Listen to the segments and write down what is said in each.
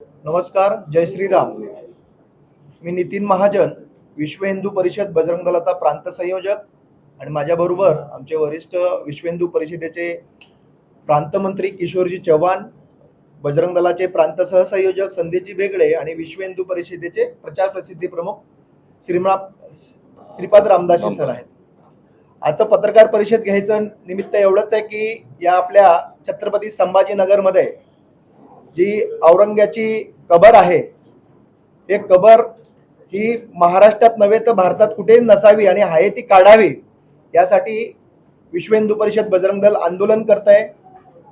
नमस्कार जय श्रीराम. मी नितीन महाजन विश्व हिंदू परिषद बजरंग दलाचा प्रांत संयोजक आणि माझ्याबरोबर आमचे वरिष्ठ विश्व हिंदू परिषदेचे प्रांतमंत्री किशोरजी चव्हाण बजरंग दलाचे प्रांत सहसंयोजक संदेशजी बेगडे आणि विश्व हिंदू परिषदेचे प्रचार प्रसिद्धी प्रमुख श्रीमा श्रीपाद रामदासी सर आहेत. आजचं पत्रकार परिषद घ्यायचं निमित्त एवढंच आहे की या आपल्या छत्रपती संभाजीनगरमध्ये जी औरंग्याची कबर आहे हे कबर ही महाराष्ट्रात नव्हे तर भारतात कुठेही नसावी आणि आहे ती काढावी यासाठी विश्व हिंदू परिषद बजरंग दल आंदोलन करत आहे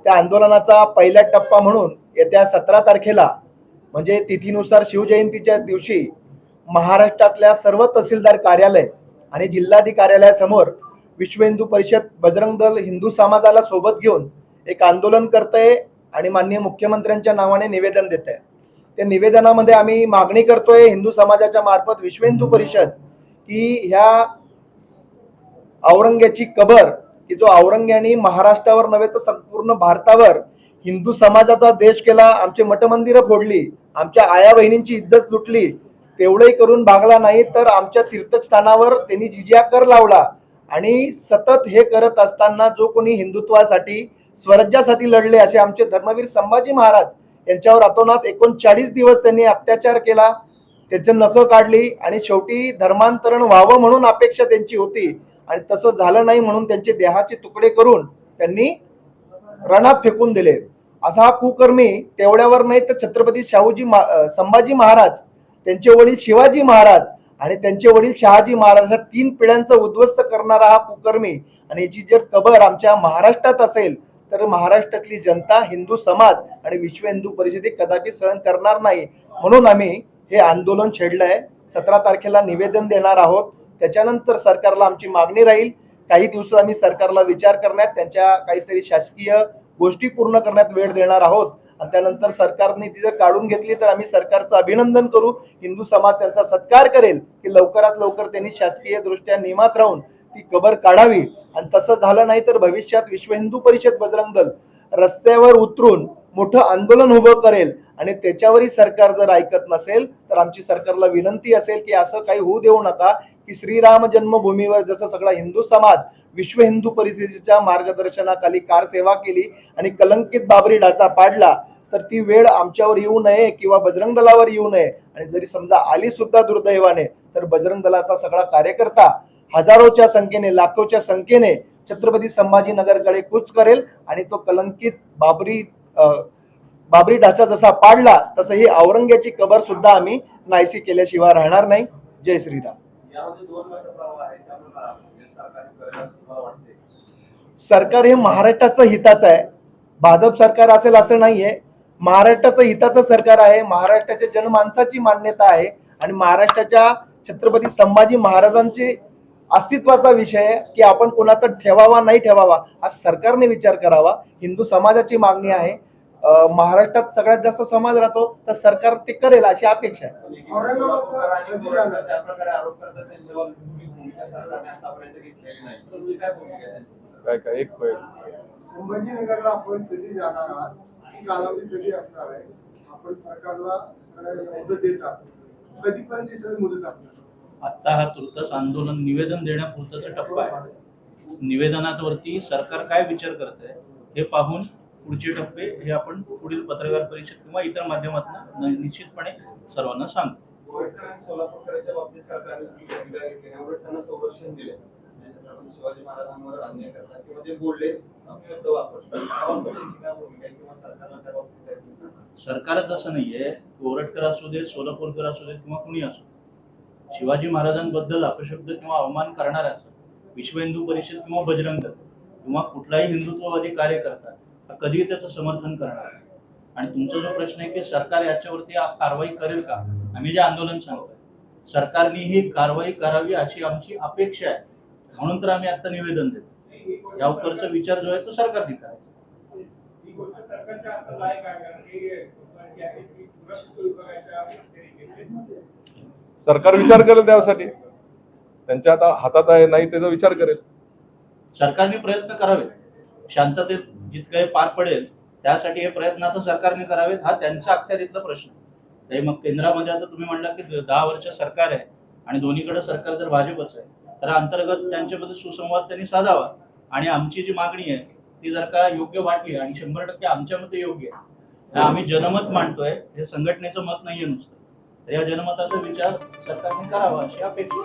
त्या आंदोलनाचा पहिला टप्पा म्हणून येत्या सतरा तारखेला म्हणजे तिथीनुसार शिवजयंतीच्या दिवशी महाराष्ट्रातल्या सर्व तहसीलदार कार्यालय आणि जिल्हाधिकारी कार्यालयासमोर विश्व हिंदू परिषद बजरंग दल हिंदू समाजाला सोबत घेऊन एक आंदोलन करतंय. आणि माननीय मुख्यमंत्र्यांच्या नावाने निवेदन देत आहे त्या निवेदनामध्ये आम्ही मागणी करतोय हिंदू समाजाच्या मार्फत विश्व हिंदू परिषद की ह्या औरंग्याची कबर की जो औरंग्यानी महाराष्ट्रावर नव्हे तर संपूर्ण भारतावर हिंदू समाजाचा देश केला आमचे मठमंदिरं फोडली आमच्या आया बहिणींची इज्जत लुटली तेवढे करून भागला नाही तर आमच्या तीर्थस्थानावर त्यांनी जिजिया कर लावला. आणि सतत हे करत असताना जो कोणी हिंदुत्वासाठी स्वराज्यासाठी लढले असे आमचे धर्मवीर संभाजी महाराज यांच्यावर अतोनात एकोणचाळीस दिवस त्यांनी अत्याचार केला. त्यांचे नखं काढली आणि शेवटी धर्मांतरण व्हावं म्हणून अपेक्षा त्यांची होती. आणि तसं झालं नाही म्हणून त्यांचे देहाचे तुकडे करून त्यांनी रणात फेकून दिले. असा हा कुकर्मी तेवढ्यावर नाही तर छत्रपती शाहूजी मा- संभाजी महाराज त्यांचे वडील शिवाजी महाराज आणि त्यांचे वडील शहाजी महाराज ह्या तीन पिढ्यांचं उद्ध्वस्त करणारा हा कुकर्मी. आणि याची जर कबर आमच्या महाराष्ट्रात असेल तर महाराष्ट्रातली जनता हिंदू समाज आणि विश्व हिंदू परिषदे कदापि सहन करणार नाही. म्हणून आम्ही हे आंदोलन छेडलं आहे सतरा तारखेला निवेदन देणार आहोत. त्याच्यानंतर सरकारला आमची मागणी राहील. काही दिवसात आम्ही सरकारला विचार करण्यात त्यांच्या काहीतरी शासकीय गोष्टी पूर्ण करण्यात वेळ देणार आहोत. आणि त्यानंतर सरकारने ती जर काढून घेतली तर आम्ही सरकारचं अभिनंदन करू. हिंदू समाज त्यांचा सत्कार करेल की लवकरात लवकर त्यांनी शासकीय दृष्ट्या नियमात राहून ती कबर काढावी. आणि तसं झालं नाही तर भविष्यात विश्व हिंदू परिषद बजरंग दल रस्त्यावर उतरून मोठं आंदोलन उभं करेल. आणि त्याच्यावरही सरकार जर ऐकत नसेल तर आमची सरकारला विनंती असेल की असं काही होऊ देऊ नका की श्रीराम जन्मभूमीवर जसं सगळा हिंदू समाज विश्व हिंदू परिषदेच्या मार्गदर्शनाखाली कार सेवा केली आणि कलंकित बाबरी डाचा पाडला तर ती वेळ आमच्यावर येऊ नये किंवा बजरंग दलावर येऊ नये. आणि जरी समजा आली सुद्धा दुर्दैवाने तर बजरंग दलाचा सगळा कार्यकर्ता हजारोच्या संख्येने लाखोच्या संख्येने छत्रपती संभाजीनगरकडे कूच करेल आणि तो कलंकित बाबरी बाबरी ढाचा जसा पाडला तसं ही औरंग्याची कबर सुद्धा आम्ही नाहीसी केल्याशिवाय राहणार नाही. जय श्रीराम. सरकार हे महाराष्ट्राचं हिताचं आहे. भाजप सरकार असेल असं नाहीये. महाराष्ट्राचं हिताचं सरकार आहे. महाराष्ट्राच्या जनमानसाची मान्यता आहे. आणि महाराष्ट्राच्या छत्रपती संभाजी महाराजांची अस्तित्वाचा विषय आहे की आपण कोणाचा ठेवावा नाही ठेवावा हा सरकारने विचार करावा. हिंदू समाजाची मागणी आहे. महाराष्ट्रात सगळ्यात जास्त समाज राहतो तर सरकार ते करेल अशी अपेक्षा आहे. काय भूमिका आहे त्यांची? काय काय एक वेळ संभाजीनगरला आपण कधी जाणार आहात? ही कालावधी कधी असणार आहे? आपण सरकारला सगळ्या मुदत देतात. कधीपर्यंत मुदत असणार? आता हा तुर्तास आंदोलन निवेदन देण्यापुरताचा टप्पा आहे. निवेदनावरती सरकार काय विचार करत आहे हे पाहून पुढचे टप्पे हे आपण पुढील पत्रकार परिषद किंवा इतर माध्यमातून निश्चितपणे सर्वांना सांगू. बोरकर आणि सोलापूरकरांच्या बाबतीत सरकारने संरक्षण दिले. म्हणजे शिवाजी महाराजांवर अन्याय करतात किंवा ते बोलले शब्द? सरकारच असं नाहीये. कोरटकर असू दे सोलापूरकर असू दे किंवा कुणी असू दे. शिवाजी महाराजांबद्दल अपशब्द किंवा अवमान करणार असो विश्व हिंदू परिषद किंवा बजरंग दल किंवा कुठलाही हिंदुत्ववादी कार्यकर्ता हा कधीही त्याचं समर्थन करणार आणि तुमचा जो प्रश्न आहे की सरकार याच्यावरती कारवाई करेल का? आम्ही जे आंदोलन सांगतोय सरकारने ही कारवाई करावी अशी आमची अपेक्षा आहे. म्हणून तर आम्ही आता निवेदन देतो. या उपरचा विचार जो आहे तो सरकारने करायचा. सरकारच्या सरकार विचार करेल त्यासाठी. त्यांच्या आता हातात आहे नाही त्याचा विचार करेल. सरकारने प्रयत्न करावे शांततेत जितके हे पार पडेल त्यासाठी हे प्रयत्न आता सरकारने करावेत हा त्यांचा अखत्यारीतला प्रश्न. आहे. मग केंद्रामध्ये आता तुम्ही म्हणला की दहा वर्ष सरकार आहे आणि दोन्हीकडे सरकार जर भाजपच आहे तर अंतर्गत त्यांच्यामध्ये सुसंवाद त्यांनी साधावा. आणि आमची जी मागणी आहे ती जर का योग्य वाटली आणि शंभर टक्के आमच्या मते योग्य आहे आम्ही जनमत मांडतोय हे संघटनेचं मत नाहीये नुसतं. तर या जनमताचा विचार सरकारने करावा अशी अपेक्षा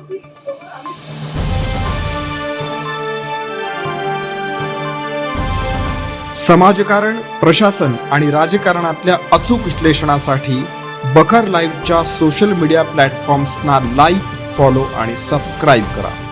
समाजकारण प्रशासन आणि राजकारणातल्या अचूक विश्लेषणासाठी बखर लाईव्हच्या सोशल मीडिया प्लॅटफॉर्म्सना लाईक फॉलो आणि सबस्क्राईब करा.